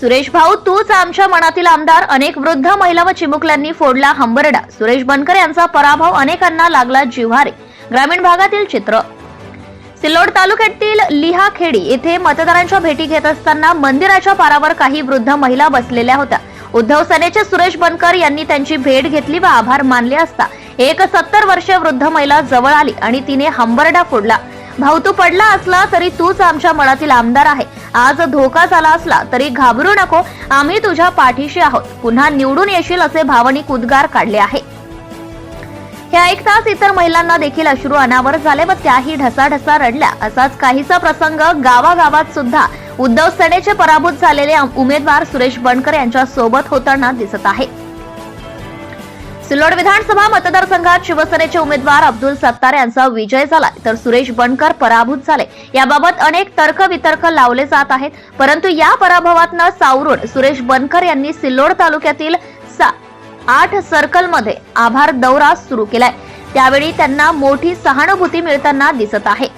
सुरेश भाऊ तूच आमच्या मनातील आमदार अनेक वृद्ध महिला व चिमुकल्यांनी फोडला हंबरडा. सुरेश बनकर यांचा पराभव अनेकांना लागला जिव्हारे. ग्रामीण भागातील चित्र. सिल्लोड तालुक्यातील लिहाखेडी येथे मतदारांच्या भेटी घेत असताना मंदिराच्या पारावर काही वृद्ध महिला बसलेल्या होत्या. उद्धव सेनेचे सुरेश बनकर यांनी त्यांची भेट घेतली व आभार मानले असता एक सत्तर वर्षीय वृद्ध महिला जवळ आली आणि तिने हंबरडा फोडला. भाऊ तू पडला असला तरी तूच आमच्या मनातील आमदार आहे. आज धोका झाला असला तरी घाबरू नको आम्ही तुझ्या पाठीशी आहोत. पुन्हा निवडून येशील असे भावनिक उद्गार काढले आहे. हे ऐकताच इतर महिलांना देखील अश्रू अनावर झाले व त्याही ढसाढसा रडल्या. असाच काहीसा प्रसंग गावागावात सुद्धा उद्धव सेनेचे पराभूत झालेले उमेदवार सुरेश बनकर यांच्या सोबत होताना दिसत आहे. सिल्लोड विधानसभा मतदारसंघात शिवसेनेचे उमेदवार अब्दुल सत्तार यांचा विजय झाला तर सुरेश बनकर पराभूत झाले. याबाबत अनेक तर्कवितर्क लावले जात आहेत. परंतु या पराभवातनं सावरून सुरेश बनकर यांनी सिल्लोड तालुक्यातील सा आठ सर्कलमध्ये आभार दौरा सुरू केलाय. त्यावेळी त्यांना मोठी सहानुभूती मिळताना दिसत आहे.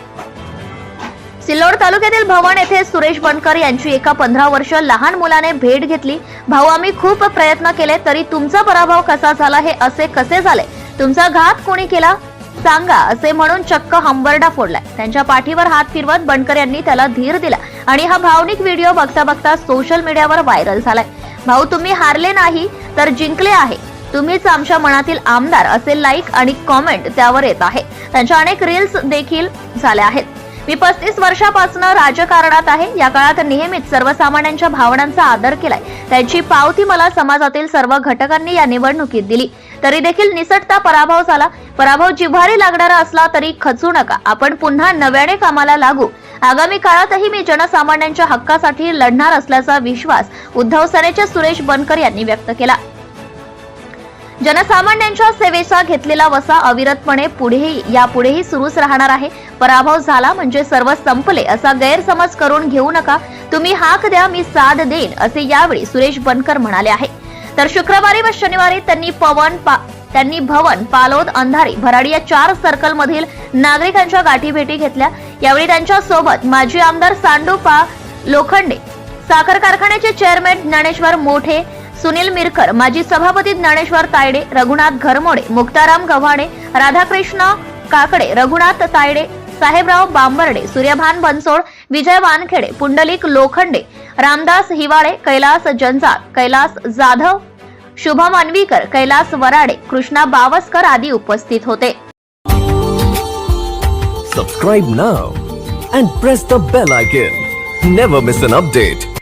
सिल्लोड तालुक्यातील भवन येथे सुरेश बनकर यांची एका पंधरा वर्ष लहान मुलाने भेट घेतली. भाऊ आम्ही खूप प्रयत्न केले तरी तुमचा पराभव कसा झाला हे असे कसे झाले? तुमचा घात कोणी केला? सांगा असे म्हणून चक्क हंबरडा फोडलाय. त्यांच्या पाठीवर हात फिरवत बनकर यांनी त्याला धीर दिला आणि हा भावनिक व्हिडिओ बघता बघता सोशल मीडियावर व्हायरल झालाय. भाऊ तुम्ही हारले नाही तर जिंकले आहे. तुम्हीच आमच्या मनातील आमदार असे लाईक आणि कॉमेंट त्यावर येत आहे. त्यांच्या अनेक रील्स देखील झाल्या आहेत. मी पस्तीस वर्षापासून राजकारणात आहे. या काळात नेहमीच सर्वसामान्यांच्या भावनांचा आदर केलाय. त्यांची पावती मला समाजातील सर्व घटकांनी या निवडणुकीत दिली. तरी देखील निसटता पराभव झाला. पराभव जिव्हारी लागणारा असला तरी खचू नका. आपण पुन्हा नव्याने कामाला लागू. आगामी काळातही मी जनसामान्यांच्या हक्कासाठी लढणार असल्याचा विश्वास उद्धव सेनेचे सुरेश बनकर यांनी व्यक्त केला. जनसामान्यांच्या सेवेचा घेतलेला वसा अविरतपणे पुढेही यापुढेही सुरूच राहणार आहे. पराभव झाला म्हणजे सर्व संपले असा गैरसमज करून घेऊ नका. तुम्ही हाक द्या मी साथ देईन असे यावेळी सुरेश बनकर म्हणाले आहे. तर शुक्रवारी व शनिवारी त्यांनी पवन पा त्यांनी भवन पालोद अंधारी भराडी या चार सर्कल मधील नागरिकांच्या गाठीभेटी घेतल्या. यावेळी त्यांच्यासोबत माजी आमदार सांडूपा लोखंडे साखर कारखान्याचे चेअरमॅन ज्ञानेश्वर मोठे सुनील मिरकर माजी सभापती ज्ञानेश्वर तायडे रघुनाथ घरमोडे मुक्ताराम गव्हाणे राधाकृष्ण काकडे रघुनाथ तायडे साहेबराव बांबर्डे सूर्यभान बनसोड विजय वानखेडे पुंडलिक लोखंडे रामदास हिवाळे कैलास जंजाळ कैलास जाधव शुभम अन्वीकर कैलास वराडे कृष्णा बावस्कर आदी उपस्थित होते. Subscribe now and press the bell icon never miss an update